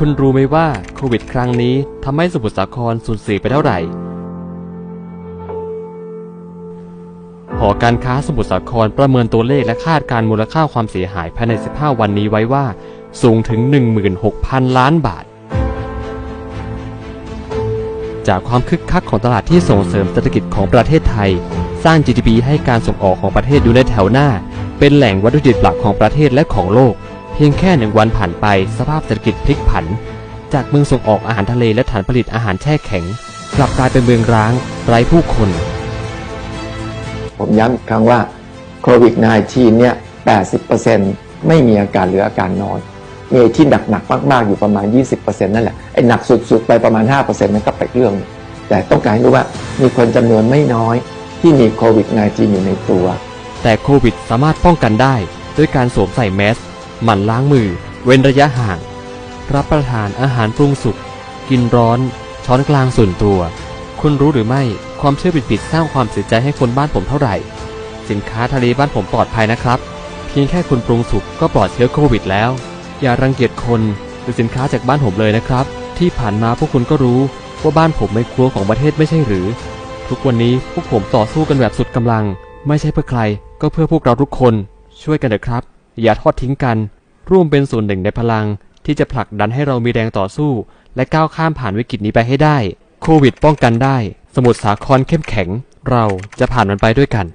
คุณรู้ไหมว่าโควิดครั้งนี้ทำให้สมุทรสาครสูญเสียไปเท่าไหร่ หอการค้าสมุทรสาครประเมินตัวเลขและคาดการณ์มูลค่าความเสียหายภายใน 15 วันนี้ไว้ว่าสูงถึง 16,000 ล้านบาท จากความคึกคักของตลาดที่ส่งเสริมเศรษฐกิจของประเทศไทย สร้าง GDP ให้การส่งออกของประเทศอยู่ในแถวหน้า เป็นแหล่งวัตถุดิบหลักของประเทศและของโลก พียงแค่หนึ่งวันผ่านไปสภาพเศรษฐกิจพลิกผัน จากเมืองส่งออกอาหารทะเลและฐานผลิตอาหารแช่แข็ง กลับกลายเป็นเมืองร้าง ไร้ผู้คน ผมย้ำอีกครั้งว่าโควิด -19 เนี่ย 80%ไม่มีอาการหรืออาการน้อยมีที่หนักๆมาก ๆ อยู่ประมาณ 20%นั่นแหละ ไอ้หนักสุด ๆ ไปประมาณ 5%นั่นก็ไปนอีกเรื่องหนึ่งแต่ต้องการให้รู้ว่ามีคนจำนวนไม่น้อยที่มีโควิด -19 อยู่ในตัว แต่โควิดสามารถป้องกันได้ด้วยการสวมใส่แมส หมั่นล้างมือ เว้นระยะห่าง รับประทานอาหารปรุงสุก กินร้อน ช้อนกลางส่วนตัว คุณรู้หรือไม่ความเชื่อผิดๆสร้างความเสียใจให้คนบ้านผมเท่าไหร่ สินค้าทะเลบ้านผมปลอดภัยนะครับ เพียงแค่คุณปรุงสุกก็ปลอดเชื้อโควิดแล้ว อย่ารังเกียจคนหรือสินค้าจากบ้านผมเลยนะครับ ที่ผ่านมาพวกคุณก็รู้ว่าบ้านผมเป็นครัวของประเทศไม่ใช่หรือ ทุกวันนี้พวกผมต่อสู้กันแบบสุดกำลัง ไม่ใช่เพื่อใคร ก็เพื่อพวกเราทุกคนช่วยกันเถอะครับ อย่าทอดทิ้งกัน ร่วมเป็นส่วนหนึ่งในพลัง ที่จะผลักดันให้เรามีแรงต่อสู้ และก้าวข้ามผ่านวิกฤตนี้ไปให้ได้ โควิดป้องกันได้ สมุทรสาครเข้มแข็ง เราจะผ่านมันไปด้วยกัน